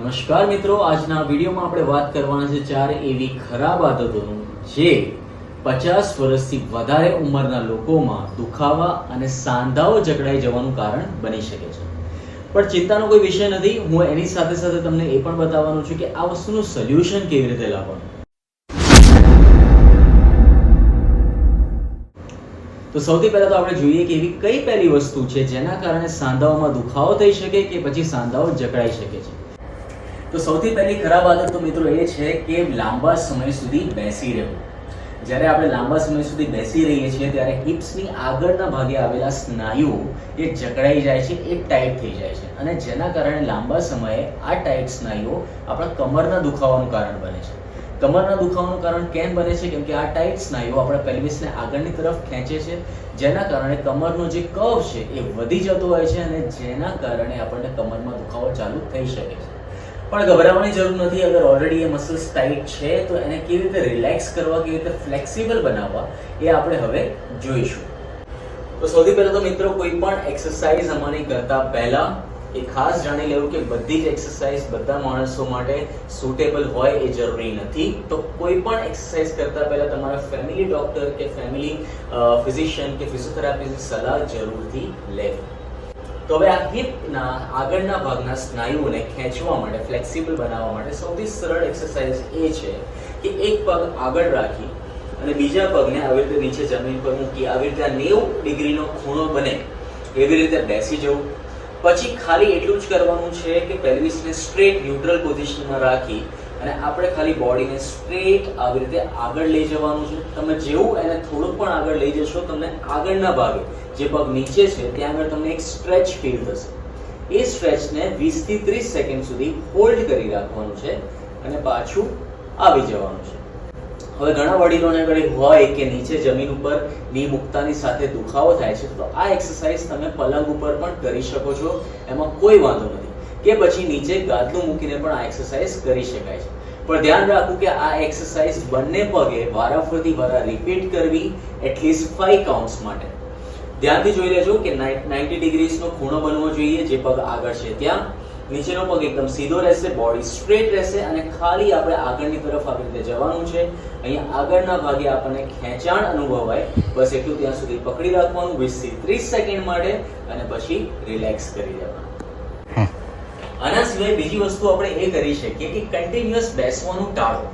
નમસ્કાર મિત્રો, આજના વિડીયોમાં આપણે વાત કરવાના છે ચાર એવી ખરાબ આદતોનું, જે પચાસ વર્ષથી વધારે ઉંમરના લોકોમાં દુખાવા અને સાંધાઓ જકડાઈ જવાનું કારણ બની શકે છે. પણ ચિંતાનો કોઈ વિષય નથી, હું એની સાથે સાથે તમને એ પણ બતાવવાનું છું કે આ વસ્તુનું સોલ્યુશન કેવી રીતે લાવવાનું. તો સૌથી પહેલા તો આપણે જોઈએ કે એવી કઈ પહેલી વસ્તુ છે જેના કારણે સાંધાઓમાં દુખાવો થઈ શકે કે પછી સાંધાઓ જકડાઈ શકે છે. તો સૌથી પહેલી ખરાબ આદત તો મિત્રો એ છે કે લાંબા સમય સુધી બેસી રહેવું. જ્યારે આપણે લાંબા સમય સુધી બેસી રહીએ છીએ, ત્યારે હિપ્સની આગળના ભાગે આવેલા સ્નાયુઓ એ જકડાઈ જાય છે, એ ટાઈટ થઈ જાય છે. અને જેના કારણે લાંબા સમયે આ ટાઈટ સ્નાયુઓ આપણા કમરના દુખાવાનું કારણ બને છે. કમરના દુખાવાનું કારણ કેમ બને છે? કેમ કે આ ટાઈટ સ્નાયુઓ આપણા પેલ્વિસને આગળની તરફ ખેંચે છે, જેના કારણે કમરનો જે કવ છે એ વધી જતો હોય છે અને જેના કારણે આપણને કમરમાં દુખાવો ચાલુ થઈ શકે છે. પણ ગભરાવાની જરૂર નથી, અગર ઓલરેડી એ મસલ્સ ટાઈટ છે, તો એને કેવી રીતે રિલેક્સ કરવા, કેવી રીતે ફ્લેક્સિબલ બનાવવા, એ આપણે હવે જોઈશું. તો સૌથી પહેલાં તો મિત્રો, કોઈ પણ એક્સરસાઇઝ અમારી કરતા પહેલા એ ખાસ જાણી લેવું કે બધી જ એક્સરસાઇઝ બધા માણસો માટે સુટેબલ હોય એ જરૂરી નથી. તો કોઈ પણ એક્સરસાઇઝ કરતા પહેલાં તમારા ફેમિલી ડોક્ટર કે ફેમિલી ફિઝિશિયન કે ફિઝિયોથેરાપિસ્ટની સલાહ જરૂરથી લેવી. તો હવે આ હિપના આગળના ભાગના સ્નાયુઓને ખેંચવા માટે ફ્લેક્સિબલ બનાવવા માટે સૌથી સરળ એક્સરસાઇઝ એ છે કે એક પગ આગળ રાખી અને બીજા પગને આવી રીતે નીચે જમીન પર મૂકી, આવી રીતે નેવું ડિગ્રીનો ખૂણો બને, એવી રીતે બેસી જવું. પછી ખાલી એટલું જ કરવાનું છે કે પેલ્વિસને સ્ટ્રેટ ન્યુટ્રલ પોઝિશનમાં રાખી અને આપણે ખાલી બોડીને સ્ટ્રેટ આવી રીતે આગળ લઈ જવાનું છે. તમે જેવું એને થોડુંક પણ આગળ લઈ જશો, તમને આગળના ભાગે જે પગ નીચે છે, ત્યાં આગળ તમને એક સ્ટ્રેચ ફીલ થશે એ સ્ટ્રેચને વીસથી ત્રીસ સેકન્ડ સુધી હોલ્ડ કરી રાખવાનું છે અને પાછું આવી જવાનું છે. હવે ઘણા વડીલોને ઘરે હોય કે નીચે જમીન ઉપરની મુક્તાની સાથે દુખાવો થાય છે, તો આ એક્સરસાઇઝ તમે પલંગ ઉપર પણ કરી શકો છો, એમાં કોઈ વાંધો નથી. કે પછી નીચે ગાદલું મૂકીને પણ આ એક્સરસાઇઝ કરી શકાય છે. પણ ધ્યાન રાખવું કે આ એક્સરસાઇઝ બંને પગે વારાફરતી વારા રિપીટ કરવી એટલીસ્ટ ફાઈવ કાઉન્ટ્સ માટે. ધ્યાનથી જોઈ લેજો કે નાઇન્ટી ડિગ્રીઝનો ખૂણો બનવો જોઈએ, જે પગ આગળ છે ત્યાં. નીચેનો પગ એકદમ સીધો રહેશે બોડી સ્ટ્રેટ રહેશે અને ખાલી આપણે આગળની તરફ આવી રીતે જવાનું છે. અહીંયા આગળના ભાગે આપણને ખેંચાણ અનુભવાય. બસ એટલું ત્યાં સુધી પકડી રાખવાનું, વીસથી ત્રીસ સેકન્ડ માટે અને પછી રિલેક્સ કરી દેવાનું. આના સિવાય બીજી વસ્તુ આપણે એ કરી શકીએ કે કન્ટિન્યુઅસ બેસવાનું ટાળો.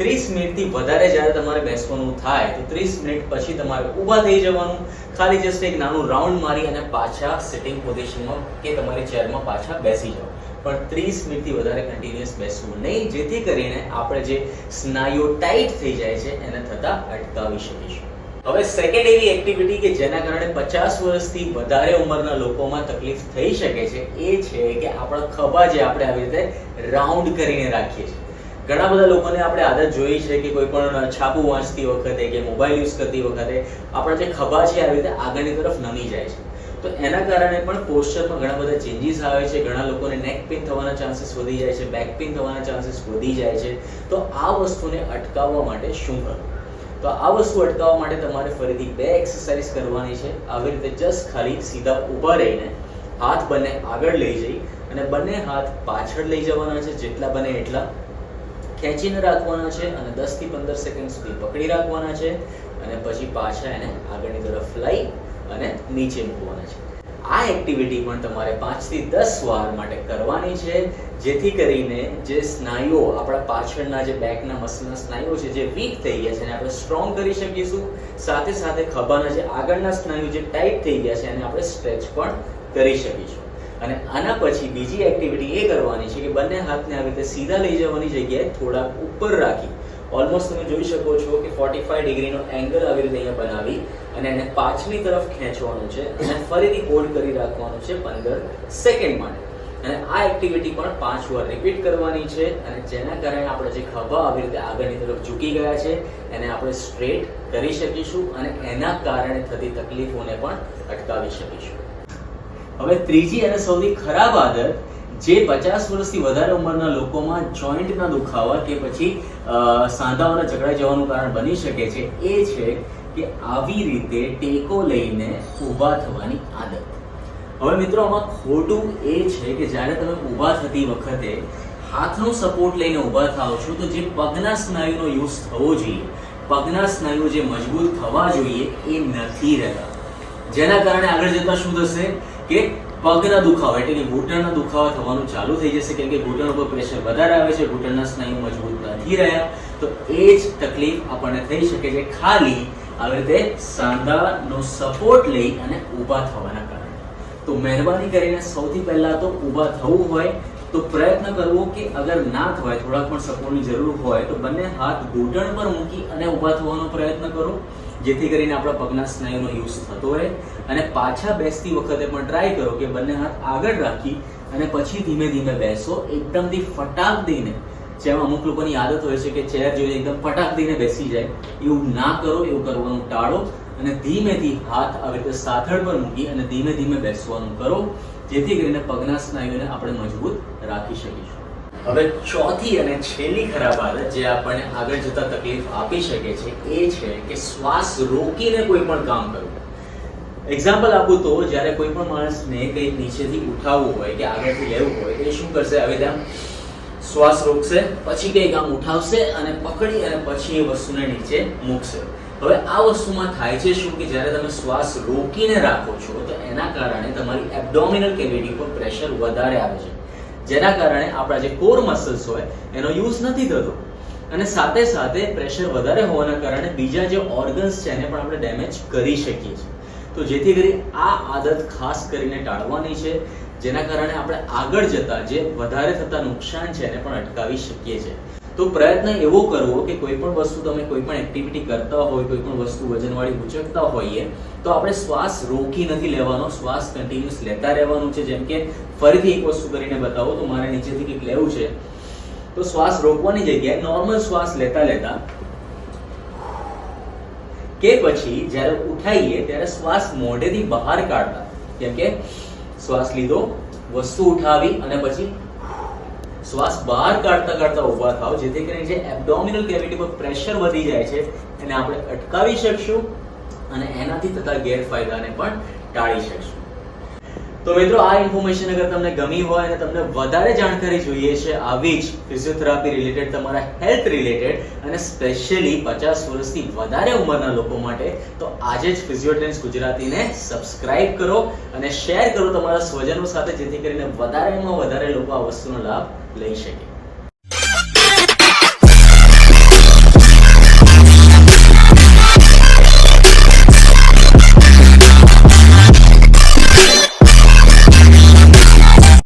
ત્રીસ મિનિટથી વધારે જ્યારે તમારે બેસવાનું થાય, તો ત્રીસ મિનિટ પછી તમારે ઊભા થઈ જવાનું. ખાલી જસ્ટ એક નાનું રાઉન્ડ મારી અને પાછા સિટિંગ પોઝિશનમાં કે તમારી ચેરમાં પાછા બેસી જાઓ. પણ ત્રીસ મિનિટથી વધારે કન્ટિન્યુઅસ બેસવું નહીં. જેથી કરીને આપણે જે સ્નાયુઓ ટાઈટ થઈ જાય છે, એને થતાં અટકાવી શકીશું. હવે સેકન્ડ એવી એક્ટિવિટી કે જેના કારણે પચાસ વર્ષથી વધારે ઉંમરના લોકોમાં તકલીફ થઈ શકે છે, એ છે કે આપણા ખભા જે આપણે આવી રીતે રાઉન્ડ કરીને રાખીએ છીએ. ઘણા બધા લોકોને આપણે આદત જોઈ છે કે કોઈ પણ છાપું વાંચતી વખતે કે મોબાઈલ યુઝ કરતી વખતે આપણા જે ખભા છે આવી રીતે આગળની તરફ નમી જાય છે. તો એના કારણે પણ પોસ્ચરમાં ઘણા બધા ચેન્જીસ આવે છે. ઘણા લોકોને નેક પેઇન થવાના ચાન્સીસ વધી જાય છે બેક પેઇન થવાના ચાન્સીસ વધી જાય છે. તો આ વસ્તુને અટકાવવા માટે શું કરવું? તો આ વસ્તુ અટકાવવા માટે તમારે ફરીથી બે એક્સરસાઇઝ કરવાની છે. આવી રીતે જસ્ટ ખાલી સીધા ઊભા રહીને હાથ બંને આગળ લઈ જઈ અને બંને હાથ પાછળ લઈ જવાના છે. જેટલા બને એટલા ખેંચીને રાખવાના છે અને દસથી પંદર સેકન્ડ સુધી પકડી રાખવાના છે અને પછી પાછા એને આગળની તરફ લઈ અને નીચે મૂકવાના છે. આ એક્ટિવિટી પણ તમારે પાંચથી દસ વાર માટે કરવાની છે, જેથી કરીને જે સ્નાયુઓ, આપણા પાછળના જે બેકના મસલના સ્નાયુઓ છે, જે વીક થઈ ગયા છે, એને આપણે સ્ટ્રોંગ કરી શકીશું. સાથે સાથે ખભાના જે આગળના સ્નાયુ જે ટાઈટ થઈ ગયા છે, એને આપણે સ્ટ્રેચ પણ કરી શકીશું. અને આના પછી બીજી એક્ટિવિટી એ કરવાની છે કે બંને હાથને આવી રીતે સીધા લઈ જવાની જગ્યાએ થોડાક ઉપર રાખી. ઓલમોસ્ટ તમે જોઈ શકો છો કે 45 ડિગ્રીનો એંગલ આવી રીતે અહીંયા બનાવી અને એને પાછળની તરફ ખેંચવાનું છે અને ફરીથી હોલ્ડ કરી રાખવાનું છે પંદર સેકન્ડ માટે. અને આ એક્ટિવિટી પણ પાંચ વાર રિપીટ કરવાની છે અને જેના કારણે આપણે જે ખભા આવી રીતે આગળની તરફ ઝૂકી ગયા છે, એને આપણે સ્ટ્રેટ કરી શકીશું અને એના કારણે થતી તકલીફોને પણ અટકાવી શકીશું. હવે ત્રીજી અને સૌથી ખરાબ આદત જે પચાસ વર્ષથી વધારે ઉંમરના લોકોમાં જોઈન્ટના દુખાવા કે પછી સાંધાઓના જકડાઈ જવાનું કારણ બની શકે છે, એ છે કે આવી રીતે ટેકો લઈને ઊભા થવાની આદત. હવે મિત્રો, આમાં ખોટું એ છે કે જ્યારે તમે ઊભા થતી વખતે હાથનો સપોર્ટ લઈને ઊભા થાઓ છો, તો જે પગના સ્નાયુનો યુઝ થવો જોઈએ, પગના સ્નાયુઓ જે મજબૂત થવા જોઈએ એ નથી રહેતા. જેના કારણે આગળ જતા શું થશે? કે પગના દુખાવા એટલે કે ઘૂંટણના દુખાવા થવાનું ચાલુ થઈ જશે. કેમ કે ઘૂંટણ ઉપર પ્રેશર વધારે આવે છે, ઘૂંટણના સ્નાયુ મજબૂત નથી રહ્યા. તો એ જ તકલીફ આપણને થઈ શકે છે ખાલી આવી રીતે સાંધાનો સપોર્ટ લઈ અને ઊભા થવાના કારણે. તો મહેરબાની કરીને સૌથી પહેલા તો ઊભા થવું હોય તો પ્રયત્ન કરવો કે અગર ના થવાય, થોડાક પણ સપોર્ટની જરૂર હોય તો બંને હાથ ઘૂંટણ પર મૂકી અને ઊભા થવાનો પ્રયત્ન કરો. જેથી કરીને આપણા પગના સ્નાયુનો યુઝ થતો રહે અને પાછા બેસતી વખતે પણ ટ્રાય કરો કે બંને હાથ આગળ રાખી અને પછી ધીમે ધીમે બેસો. એકદમથી ફટાક દઈને, જેમ અમુક લોકોની આદત હોય છે કે ચેર જોઈને એકદમ ફટાક દઈને બેસી જાય, એવું ના કરો, એવું કરવાનું ટાળો અને ધીમેથી હાથ આવી રીતે સાથળ પર મૂકી અને ધીમે ધીમે બેસવાનું કરો, જેથી કરીને પગના સ્નાયુને આપણે મજબૂત રાખી શકીશું. હવે ચોથી અને છેલ્લી ખરાબ આદત જે આપણને આગળ જતા તકલીફ આપી શકે છે એ છે કે શ્વાસ રોકીને કોઈ પણ કામ કરવું. એક્ઝામ્પલ આપું તો, જ્યારે કોઈ પણ માણસને કંઈક નીચેથી ઉઠાવવું હોય કે આગળથી લેવું હોય, એ શું કરશે? હવે ત્યાં શ્વાસ રોકશે, પછી કંઈક આમ ઉઠાવશે અને પકડી અને પછી એ વસ્તુને નીચે મૂકશે. હવે આ વસ્તુમાં થાય છે શું કે જ્યારે તમે શ્વાસ રોકીને રાખો છો, તો એના કારણે તમારી એબડોમિનલ કેવિટી પર પ્રેશર વધારે આવે છે. જેના કારણે આપણા જે કોર મસલ્સ હોય, એનો યુઝ નથી થતો. અને સાથે સાથે પ્રેશર વધારે હોવાના કારણે બીજા જે ઓર્ગન્સ છે, એને પણ આપણે ડેમેજ કરી શકીએ છીએ. તો જેથી કરી આ આદત ખાસ કરીને ટાળવાની છે, જેના કારણે આપણે આગળ જતા જે વધારે થતા નુકસાન છે, એને પણ અટકાવી શકીએ છીએ. તો પ્રયત્ન એવો કરવો કે કોઈ પણ વસ્તુ તમે કોઈ પણ એક્ટિવિટી કરતા હોય, કોઈ પણ વસ્તુ વજનવાળી ઉચકતા હોઈએ, તો આપણે શ્વાસ રોકી નથી લેવાનો, શ્વાસ કન્ટિન્યુઅસ લેતા રહેવાનું છે. જેમ કે ફરીથી એક વસ્તુ કરીને બતાવો, તો મારે નીચેથી કંઈક લેવું છે. તો શ્વાસ રોકવાની જગ્યાએ નોર્મલ શ્વાસ લેતા લેતા કે પછી જ્યારે ઉઠાઈએ ત્યારે શ્વાસ મોઢેથી બહાર કાઢતા. કેમ કે શ્વાસ લીધો, વસ્તુ ઉઠાવી અને પછી શ્વાસ બહાર કાઢતા કાઢતા ઊભા થાવ જેથી કરીને જે એબડોમિનલ કેવિટી પર પ્રેશર વધી જાય છે, એને આપણે અટકાવી શકશું અને એનાથી થતા ગેરફાયદાને પણ ટાળી શકશું. તો મિત્રો, આ ઇન્ફોર્મેશન અગર તમને ગમી હોય અને તમને વધારે જાણકારી જોઈએ છે આવી જ ફિઝિયોથેરાપી રિલેટેડ તમારા હેલ્થ રિલેટેડ અને સ્પેશિયલી પચાસ વર્ષથી વધારે ઉંમરના લોકો માટે, તો આજે જ ફિઝિયોટ્રેન્સ ગુજરાતીને સબસ્ક્રાઇબ કરો અને શેર કરો તમારા સ્વજનો સાથે, જેથી કરીને વધારેમાં વધારે લોકો આ વસ્તુનો લાભ લઈ શકે.